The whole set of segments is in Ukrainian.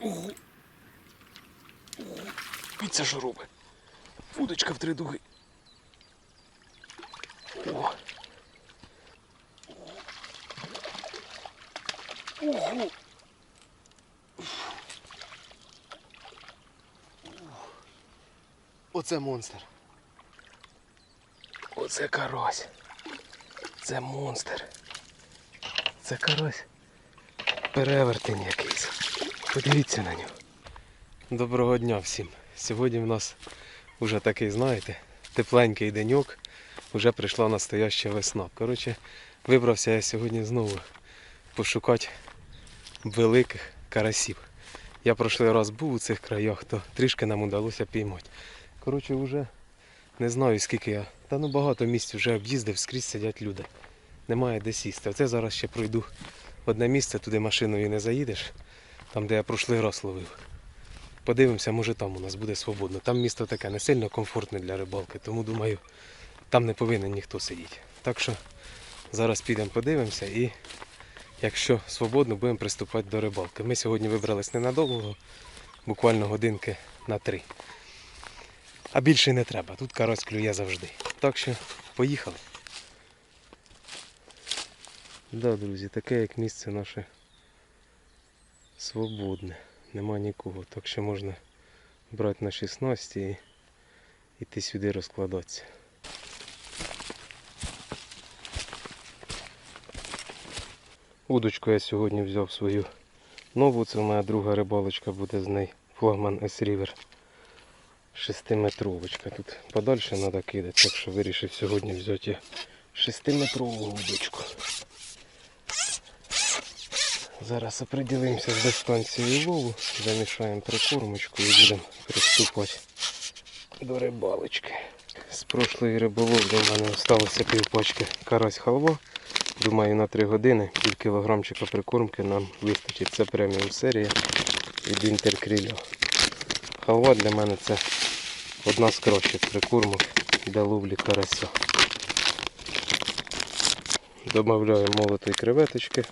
Ого. Ого. Дивіться, що робить. В три дуги. О. Ого. Оце монстр. Оце карась. Це монстр. Це карась. Перевертень якийсь. Подивіться на нього. Доброго дня всім. Сьогодні в нас вже такий, знаєте, тепленький деньок. Вже прийшла настояща весна. Коротше, вибрався я сьогодні знову пошукати великих карасів. Я прошлий раз був у цих краях, то трішки нам вдалося піймати. Коротше, вже не знаю скільки я. Та ну багато місць вже об'їздив, скрізь сидять люди. Немає де сісти. Оце зараз ще пройду одне місце, туди машиною не заїдеш, там де я прошлий раз ловив. Подивимося, може там у нас буде свободно. Там місто таке не сильно комфортне для рибалки, тому думаю, там не повинен ніхто сидіти. Так що зараз підемо подивимося і якщо свободно, будемо приступати до рибалки. Ми сьогодні вибрались ненадовго, буквально годинки на три. А більше не треба. Тут карась клює завжди. Так що поїхали. Да, друзі, таке як місце наше свободне. Нема нікого. Так що можна брати на 16 і йти сюди розкладатися. Удочку я сьогодні взяв свою нову, це моя друга рибалочка буде з неї. Флагман S-River. Шестиметровочка. Тут подальше треба кидати, так що вирішив сьогодні взяти шестиметрову удочку. Зараз оприділимося з дистанцією лову, замішаємо прикормочку і будемо приступати до рибалочки. З прошлої риболовлі в мене залишилося півпачки карась халва. Думаю, на 3 години пів кілограмчика прикормки нам вистачить. Це преміум серія від Інтеркрілю. Халва для мене це одна з кращих прикормок для ловлі карася. Добавляю молотої креветочки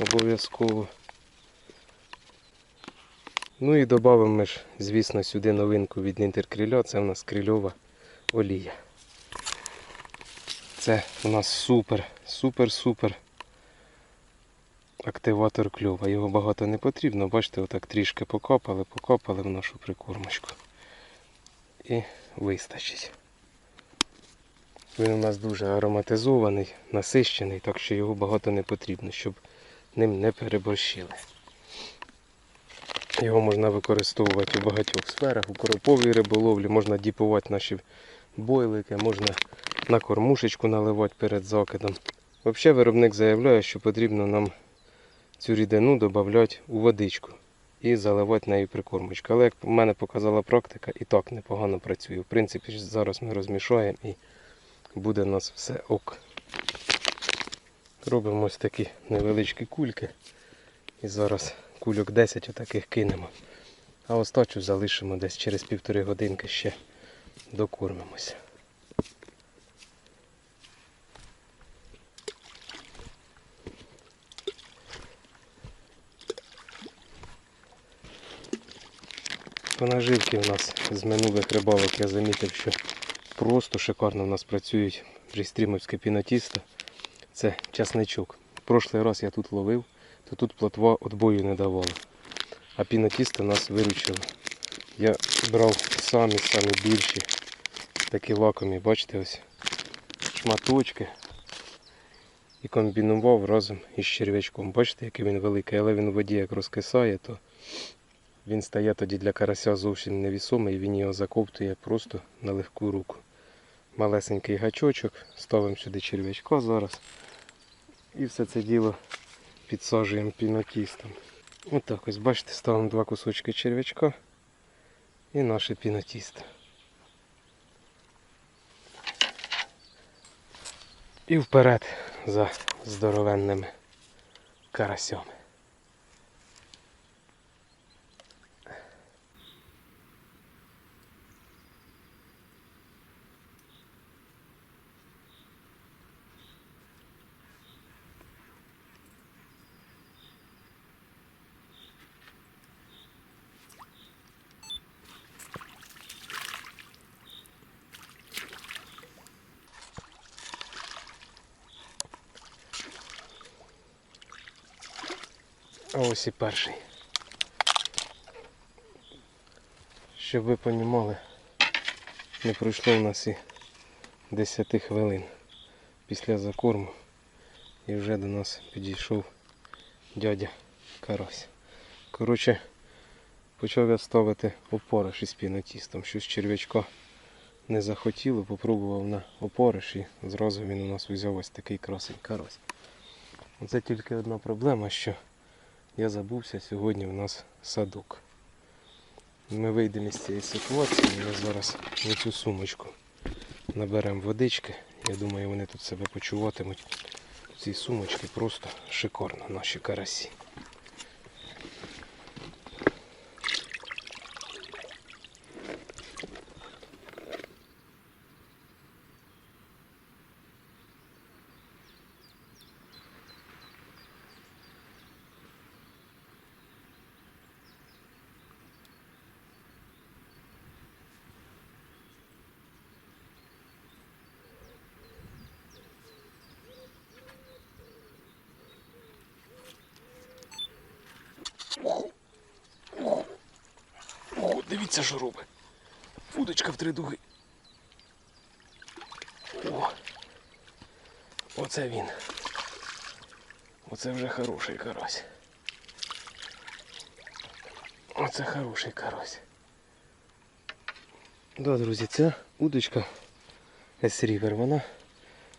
обов'язково. Ну і додамо ми ж, звісно, сюди новинку від Інтеркріля, це у нас крильова олія. Це у нас супер, супер-супер активатор кльова. Його багато не потрібно, бачите, отак трішки покапали, покапали в нашу прикормочку. І вистачить. Він у нас дуже ароматизований, насищений, так що його багато не потрібно, щоб ним не переборщили. Його можна використовувати у багатьох сферах, у короповій риболовлі, можна діпувати наші бойлики, можна на кормушечку наливати перед закидом. Взагалі виробник заявляє, що потрібно нам цю рідину додати у водичку і заливати нею прикормочку. Але як в мене показала практика, і так непогано працює. В принципі, зараз ми розмішаємо і буде у нас все ок. Робимо ось такі невеличкі кульки. І зараз кульок 10 отаких кинемо. А остачу залишимо десь через півтори годинки ще докормимося. По наживці у нас з минулих рибалок я замітив, що просто шикарно у нас працюють пристрімовське пінотісто. Це часничок. Прошлий раз я тут ловив, то тут плотва отбою не давала. А пінотісто нас виручило. Я брав самі самі більші такі лакомі, бачите ось шматочки. І комбінував разом із черв'ячком. Бачите, який він великий, але він у воді як розкисає, то він стає тоді для карася зовсім невісомий, він його заковтує просто на легку руку. Малесенький гачочок, ставимо сюди черв'ячка зараз. І все це діло підсаджуємо пінотістом. Отак ось, бачите, ставимо два кусочки черв'ячка і наше пінотісто. І вперед за здоровенними карасями. Ось і перший. Щоб ви понімали, не пройшло в нас і 10 хвилин після закорму. І вже до нас підійшов дядя Карась. Коротше, почав я ставити опориш із пінотістом. Щось черв'ячка не захотіло, попробував на опориш і зразу він у нас взяв ось такий красень карась. Це тільки одна проблема, що я забувся сьогодні у нас садок. Ми вийдемо з цієї ситуації, ми зараз в цю сумочку наберемо водички. Я думаю, вони тут себе почуватимуть. Ці сумочки просто шикарно, наші карасі. О, дивіться, що робить. Удочка в три дуги. О, оце він. Оце вже хороший карась. Оце хороший карась. Да, друзі, ця удочка S-River, вона,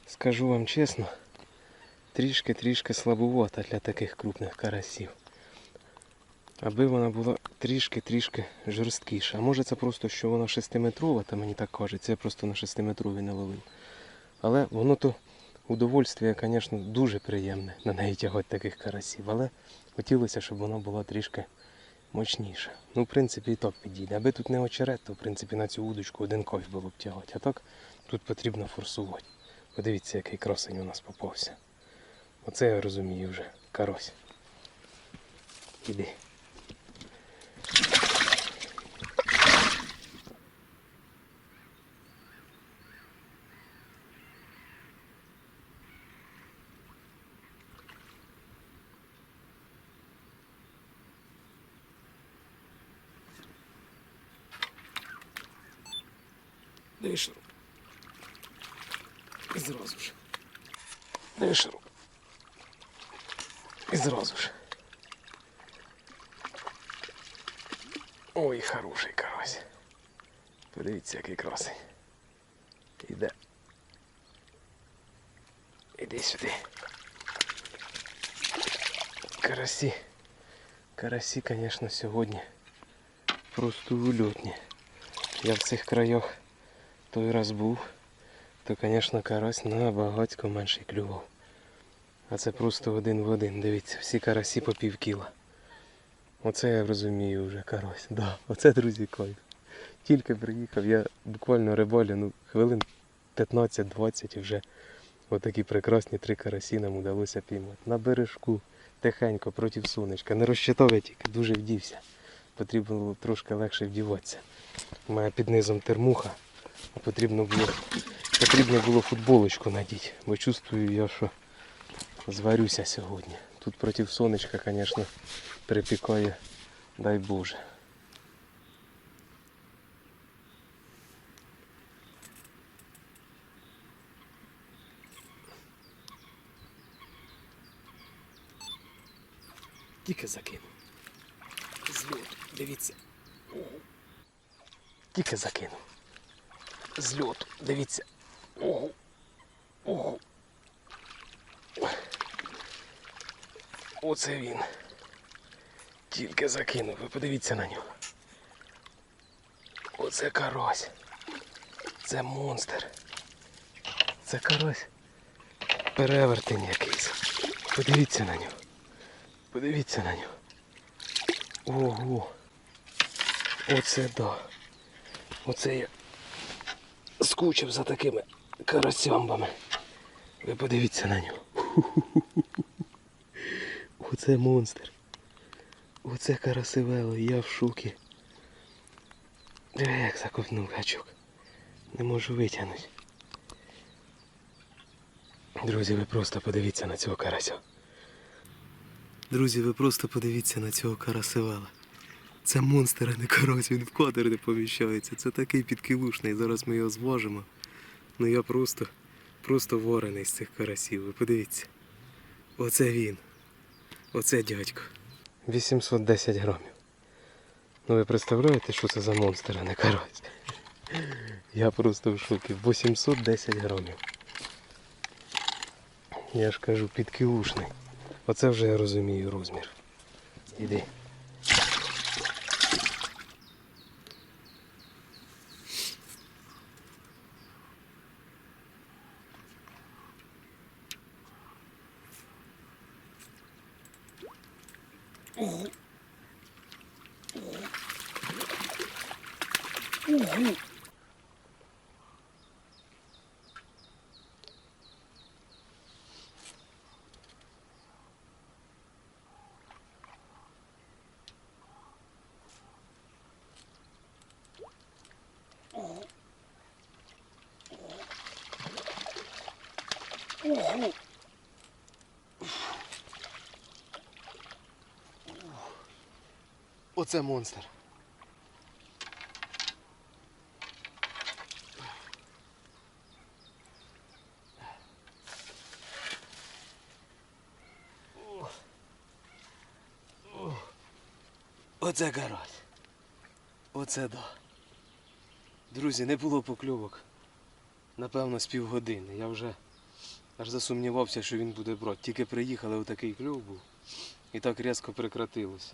скажу вам чесно, трішки-трішки слабувата для таких крупних карасів. Аби вона була трішки-трішки жорсткіша. А може це просто, що вона 6-метрова, та мені так кажеться, я просто на 6-метровій не ловив. Але воно то удовольствие, звісно, дуже приємне на неї тягати таких карасів. Але хотілося, щоб вона була трішки мощніша. Ну, в принципі, і так підійде. Аби тут не очерет, то в принципі на цю удочку один ковь було б тягати. А так тут потрібно форсувати. Подивіться, який красень у нас попався. Оце я розумію вже. Карось. Іди. Руку. І зразу ж. Дивиш. І зразу ж. Ой, хороший карась. Подивіться, який красень. Іде. Іди сюди. Карасі. Карасі, звісно, сьогодні просто ульотні. Я в цих краях той раз був, то, звісно, карась набагатько менший клював. А це просто один в один. Дивіться, всі карасі по пів кіла. Оце я розумію вже карась. Да, оце, друзі, кайф. Тільки приїхав, я буквально рибалю, ну, хвилин 15-20 і вже отакі прекрасні три карасі нам удалося піймати. На бережку, тихенько, проти сонечка. Не розчитав я тільки, дуже вдівся. Потрібно було трошки легше вдіватися. У мене під низом термуха, потрібно було, потрібно було футболочку надіти, бо чувствую я, що зварюся сьогодні. Тут проти сонечка, звісно, припікає, дай Боже. Тільки закинув. Зльот, дивіться. Тільки закинув. Зльоту, дивіться. Ого. Ого. Оце він. Тільки закинув, ви подивіться на нього. Оце карась. Це монстр. Це карась. Перевертень якийсь. Подивіться на нього. Подивіться на нього. Ого. Оце да. Оце я скучив за такими карасямбами. Ви подивіться на нього. Оце монстр. Оце карасивело, я в шокі. Диви, як заковтнув гачок. Не можу витягнути. Друзі, ви просто подивіться на цього карася. Друзі, ви просто подивіться на цього карасивела. Це монстр, а не карась, він в кадр не поміщається. Це такий підкилушний. Зараз ми його зважимо. Ну я просто, просто варений з цих карасів. Ви подивіться. Оце він. Оце дядько. 810 грамів. Ну ви представляєте, що це за монстр, а не карась? Я просто в шокі. 810 грамів. Я ж кажу, підкилушний. Оце вже я розумію розмір. Іди. Mm-hmm. Оце монстр. Оце карась. Оце да. Друзі, не було покльовок. Напевно, з півгодини. Я вже аж засумнівався, що він буде брати. Тільки приїхали, отакий кльов був. І так різко прекратилося.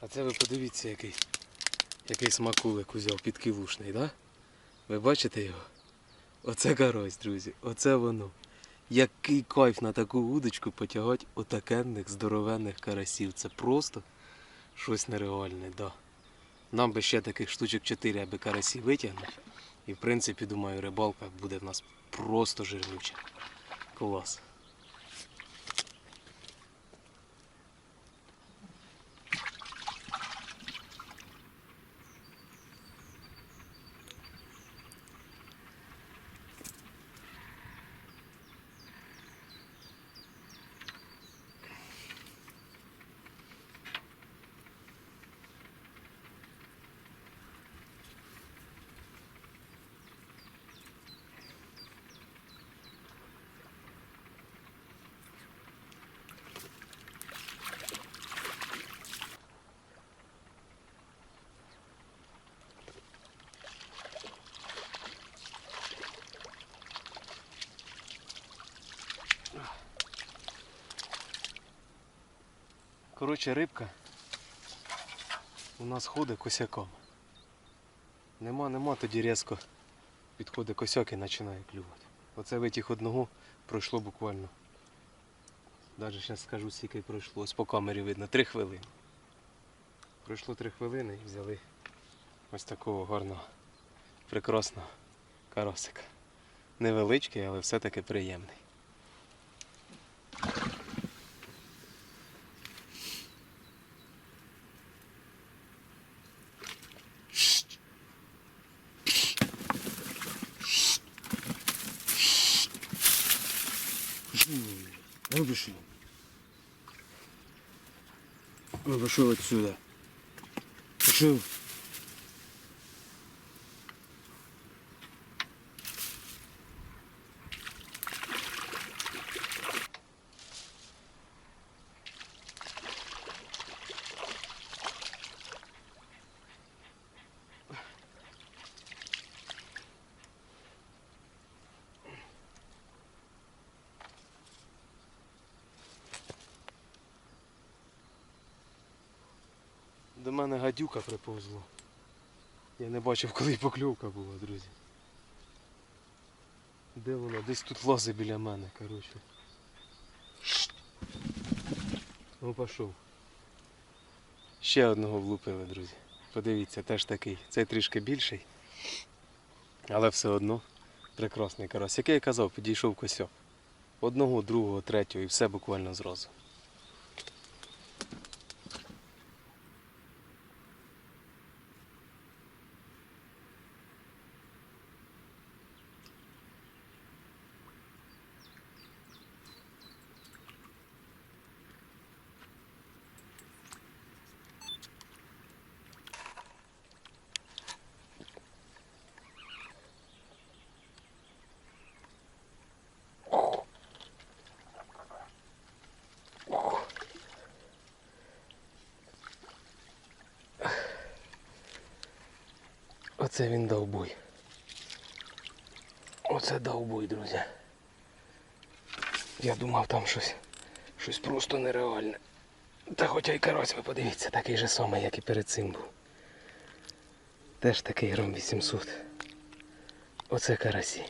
А це ви подивіться, який, який смакулик узяв підкилушний, да? Ви бачите його? Оце карась, друзі, оце воно. Який кайф на таку удочку потягати отакенних здоровенних карасів. Це просто щось нереальне, да. Нам би ще таких штучок 4, аби карасі витягнути. І в принципі, думаю, рибалка буде в нас просто жирнюча. Клас. Коротше, рибка у нас ходить косяком. Нема, нема, тоді різко підходить косяк і починає клювати. Оце витяг одного пройшло буквально. Навіть зараз скажу, скільки пройшло. Ось по камері видно, три хвилини. Пройшло три хвилини і взяли ось такого гарного, прекрасного карасика. Невеличкий, але все-таки приємний. Ну пошли. Отсюда. Пошел. До мене гадюка приповзла. Я не бачив, коли покльовка була, друзі. Де вона? Десь тут лазить біля мене, коротше. Ну пішов. Ще одного влупили, друзі. Подивіться, теж такий. Цей трішки більший. Але все одно прекрасний карась. Який я казав, підійшов косяк. Одного, другого, третього і все буквально зразу. Оце він дав буй. Оце дав буй, друзі. Я думав там щось. Щось просто нереальне. Та хоча й карась, ви подивіться, такий же самий, як і перед цим був. Теж такий гром 800. Оце карасі.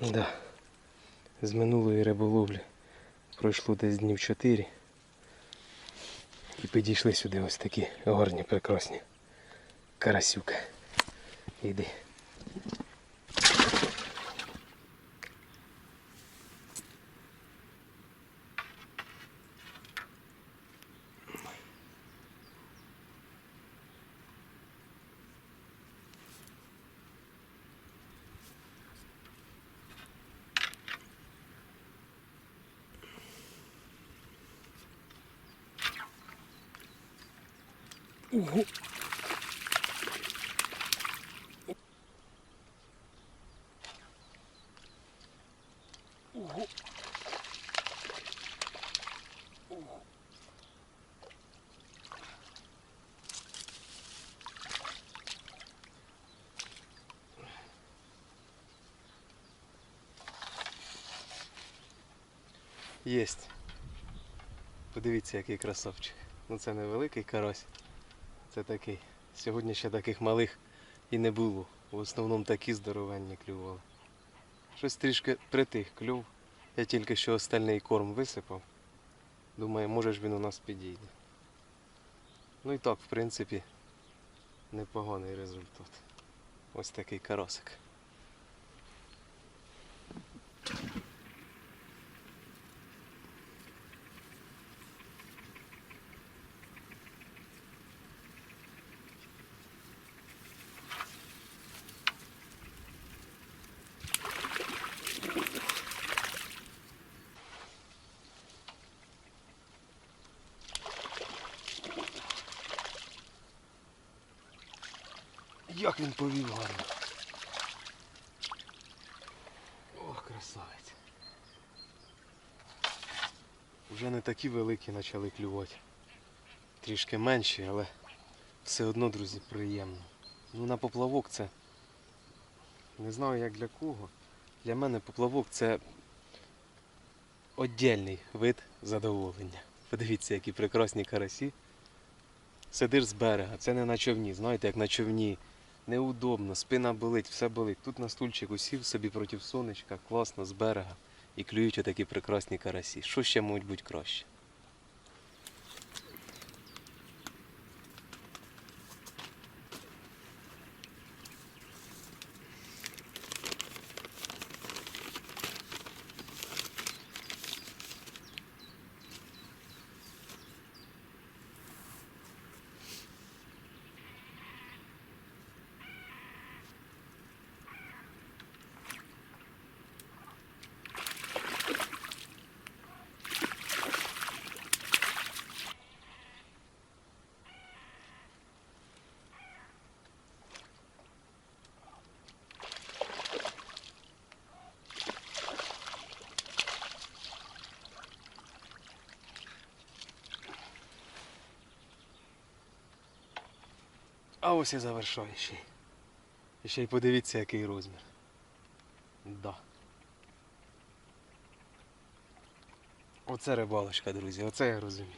Да. З минулої риболовлі пройшло десь днів 4. І підійшли сюди ось такі гарні, прекрасні карасюки. Іди. Ого. Ого. Єсть. Подивіться, який красавчик. Ну це не великий карась. Це такий. Сьогодні ще таких малих і не було. В основному такі здоровенні клювали. Щось трішки притих клюв. Я тільки що остальний корм висипав. Думаю, може ж він у нас підійде. Ну і так, в принципі, непоганий результат. Ось такий карасик. Як він повів гарно. Ох, красавець. Уже не такі великі почали клювати. Трішки менші, але все одно, друзі, приємно. Ну на поплавок це. Не знаю як для кого. Для мене поплавок це віддільний вид задоволення. Подивіться, які прекрасні карасі. Сидиш з берега, це не на човні. Знаєте, як на човні. Неудобно, спина болить, все болить. Тут на стульчику сів собі проти сонечка, класно, з берега. І клюють отакі прекрасні карасі. Що ще можуть бути краще? А ось і завершаю ще. й. І ще й подивіться, який розмір. Да. Оце рибалочка, друзі, оце я розумію.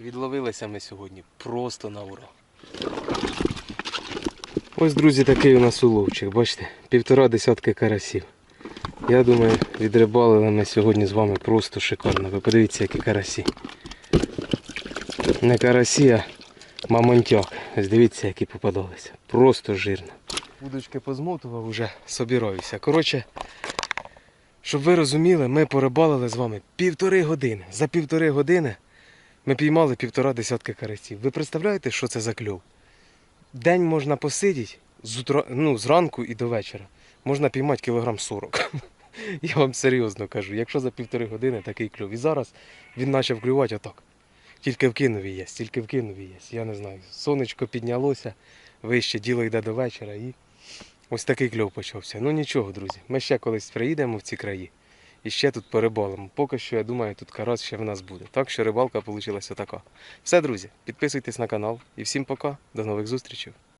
Відловилися ми сьогодні просто на ура. Ось, друзі, такий у нас уловчик, бачите, півтора десятки карасів. Я думаю, відрибалили ми сьогодні з вами просто шикарно. Ви подивіться, які карасі. Не карасі, а мамонтяк. Ось дивіться, які попадалися. Просто жирно. Удочки позмотував, уже собираюся. Коротше, щоб ви розуміли, ми порибалили з вами півтори години. За півтори години ми піймали півтора десятки карасів. Ви представляєте, що це за кльов? День можна посидіти з утра, ну, зранку і до вечора. Можна піймати кілограм 40. Я вам серйозно кажу, якщо за півтори години такий кльов. І зараз він почав клювати отак. Тільки в Кинові є, тільки в Кинові є. Я не знаю. Сонечко піднялося, вище діло йде до вечора і ось такий кльов почався. Ну нічого, друзі. Ми ще колись приїдемо в ці краї і ще тут порибалимо. Поки що, я думаю, тут карась ще в нас буде. Так що рибалка вийшла така. Все, друзі, підписуйтесь на канал і всім пока. До нових зустрічей.